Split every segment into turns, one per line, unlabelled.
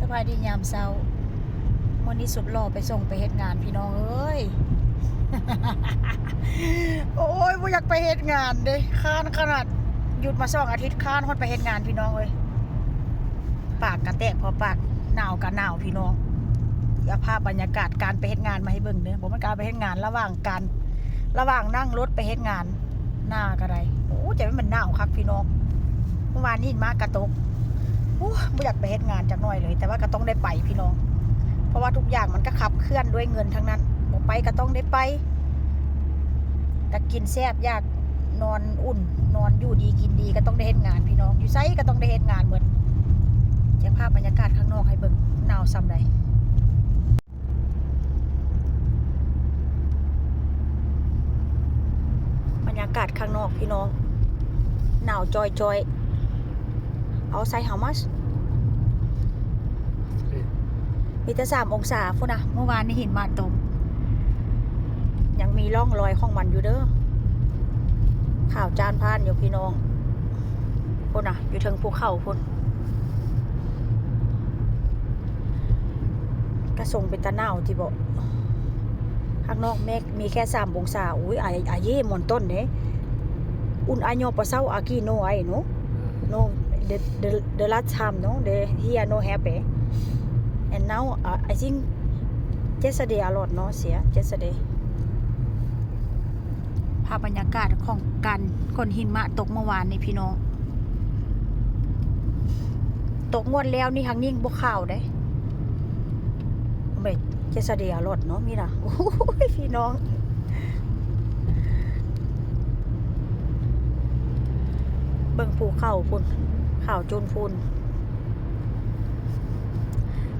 สบายดียามเช้าวันนี้สุดหล่อไปส่งไปเฮ็ดงานพี่น้องเอ้ย โอ้ยบ่อยากไปเฮ็ดงานเด้ค้านขนาดหยุดมาสองอาทิตย์ค้านฮอดไปเฮ็ดงานพี่น้องเอ้ยปากกระแตกพอปากหนาวกะหนาวพี่น้องอย่าภาพบรรยากาศการไปเฮ็ดงานมาให้เบิ่งเด้อผมมันการไปเฮ็ดงานระหว่างการระหว่างนั่งรถไปเฮ็ดงานหน้ากระไรโอ้จะไม่มันหนาวคักพี่น้องเมื่อวานนี้มากระตก ไม่อยากไปเฮ็ดงานจากน่อยเลย แต่ว่าก็ต้องได้ไปพี่น้อง เพราะว่าทุกอย่างมันก็ขับเคลื่อนด้วยเงินทั้งนั้นบอกไปก็ต้องได้ไปก็กินแซ่บยากนอนอุ่น นอนอยู่ดีกินดีก็ต้องได้เฮ็ดงานพี่น้อง อยู่ไซก็ต้องได้เฮ็ดงานเหมือนจะภาพบรรยากาศข้างนอกให้เบิ่งหนาวซ้ำใดบรรยากาศข้างนอกพี่น้องหนาวจอยจอยๆ เอาไซ how much มีแต่สามองศาพุ่นนะเมื่อวานนี่หินมาตก ยังมีร่องรอยของมันอยู่เด้อข่าวจานพานอยู่พี่น้องพุ่นนะอยู่เทิงภูเขาพุ่นกระส่งเป็นตะนาวที่บอกข้างนอกเมฆมีแค่สามองศาอุ้ยอายอเย่หมอนต้นเด้อุ่นอายอปะเศร้าอากีโนไอเนาะ no the the the last time no the here no happy and now uh, I think yesterday a lot no เสีย yesterday ภาพบรรยากาศของการก้อนหินมะตกเมื่อวานนี่พี่น้องตกงวดแล้วนี่ทางนี้บ่ข่าวได้ไม่ yesterday a lot เนาะมีนะโอ้ยพี่น้อง เบิ่งภูเขาพุ่น ขาวจนพูน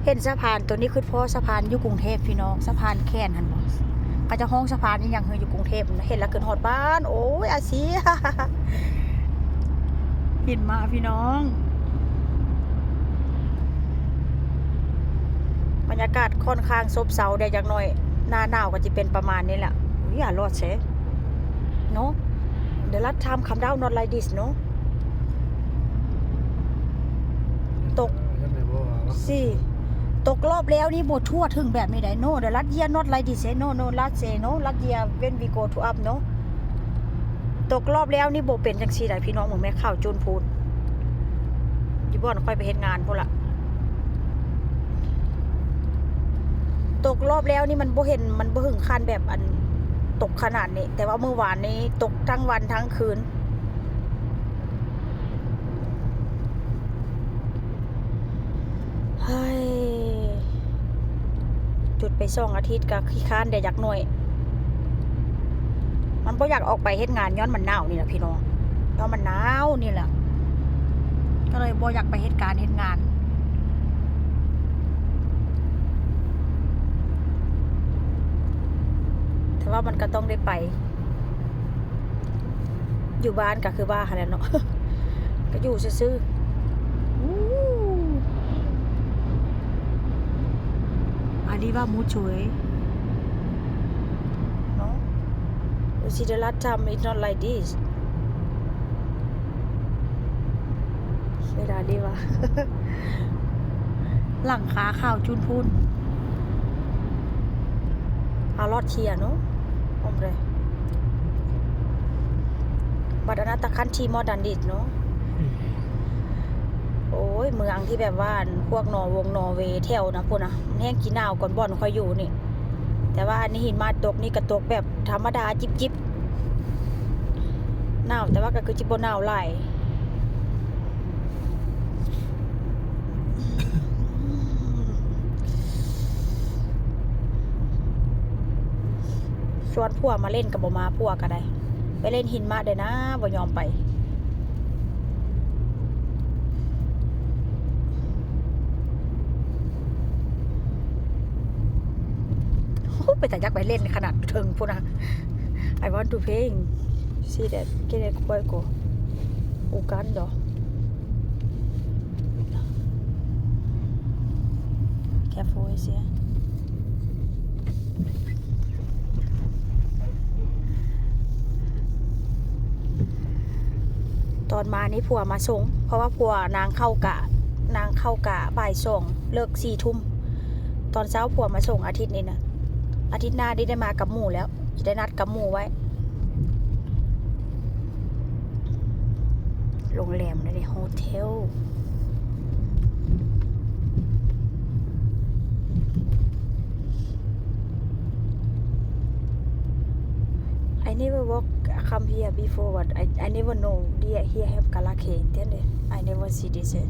เห็นสะพานตัวนี้คือพราะสะพานอยู่กรุงเทพพี่น้องสะพานแค่นหันบ่ก็จะห้องสะพานนี่ยังเฮยอยู่กรุงเทพเห็นแล้วเกินหอดบ้าน โอ้ยอาเซีเห็นมาพี่น้อง บรรยากาศค่อนข้างซบเซาได้จักหน่อย หน้าหนาวก็จะเป็นประมาณนี้แหละอย่ารอดเสเนาะ The last time come down not like this เนาะ ตก สิตกรอบแล้วนี่บททั่วถึงแบบไม่ได้โน่เดลัดเยียนอตไลดิเซโนโนลัดเซโนลัดเยียเวนวีโกทูอัพโนตกรอบแล้วนี่โบเป็นจังซี่ได้พี่น้องหมูแม่ข้าวจูนพูนอยู่บอนค่อยไปเฮ็ดงานพุ่นละตกรอบแล้วนี่มันบ่เห็นมันบ่ถึงขั้นแบบอันตกขนาดนี้ แต่ว่าเมื่อวานนี้ตกทั้งวันทั้งคืน เฮ้ย จุดไปสองอาทิตย์ก็ขี้ค้านได้อยากหน่อย มันบ่อยากออกไปเฮ็ดงานย้อนมันหนาวนี่แหละพี่น้องย้อนมันหนาวนี่แหละก็เลยบ่อยากไปเฮ็ดการเฮ็ดงานแต่ว่ามันก็ต้องได้ไป อยู่บ้านก็คือบ้าแล้วเนาะก็อยู่ซื่อๆอู้ Arriva mucho, eh? No? You see, the last time it's not like this. Mira, arriba. หลังคาข่าวจุนพูนอารอดเชียเนาะ hombre but another country more than this เนาะ โอ้ยเมืองที่แบบว่าพวกนอวงนอเวย์แถวนะพวกนะมันแห้งกี่หนาวก่อนบ่อนคอยอยู่นี่ แต่ว่าอันนี้หินมาตกนี่กระตกแบบธรรมดาจิบจิบหนาวแต่ว่าก็คือจิบบ่หนาวไหลชวนพวกมาเล่นกับบมาพวกก็ได้ ไปเล่นหินมาเด้อนะบ่ยอมไป โอ้ ไปแต่ยักไปเล่นขนาดเทิงพูนะ I want to play see that get it juego jugando careful is here ตอนมานี่ผัวมาส่ง เพราะว่าผัวนางเข้ากะ นางเข้ากะบ่ายสองเลิกสี่ทุ่ม ตอนเช้าผัวมาส่งอาทิตย์นี้นะ อาทิตย์หน้าได้ได้มากับหมู่แล้ว จะได้นัดกับหมู่ไว้ โรงแรมในะเดโฮเทล I never walk come here before but I, I never know here here have Kalake entende I never see this eh.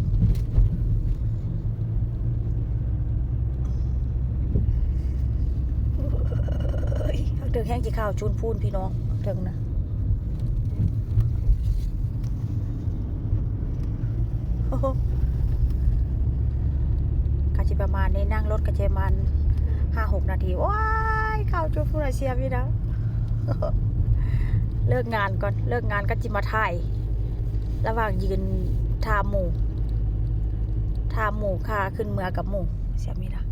เอ้ยเดินแห้งกี่ข้าวจูนพูนพี่น้องเดินนะกะจิประมาณนี้นั่งรถกะจิประมาณห้าหกนาทีว้ายข้าวจูนพูนอาเซียพี่นะเลิกงานก่อน เลิกงานก็จิมาถ่าย ระหว่างยืนทาหมูทาหมูค่ะขึ้นเมือกับหมูเสียมีนะ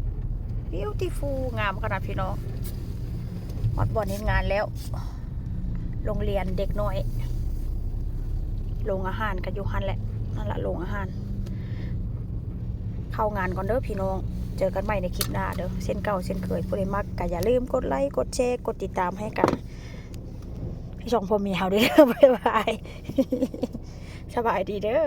beautiful งามขนาดพี่น้อง ฮอดบอลเห็นงานแล้ว โรงเรียนเด็กน้อยโรงอาหารกันอยู่หันแหละนั่นแหละโรงอาหาร เข้างานก่อนเด้อพี่น้อง เจอกันใหม่ในคลิปหน้าเด้อเส้นเก่าเส้นเคยผู้ใดมักก็อย่าลืมกดไลค์กดแชร์กดติดตามให้กันพี่ชองพอมีเฮาด้วยเด้อบ๊ายบายสบายดีเด้อ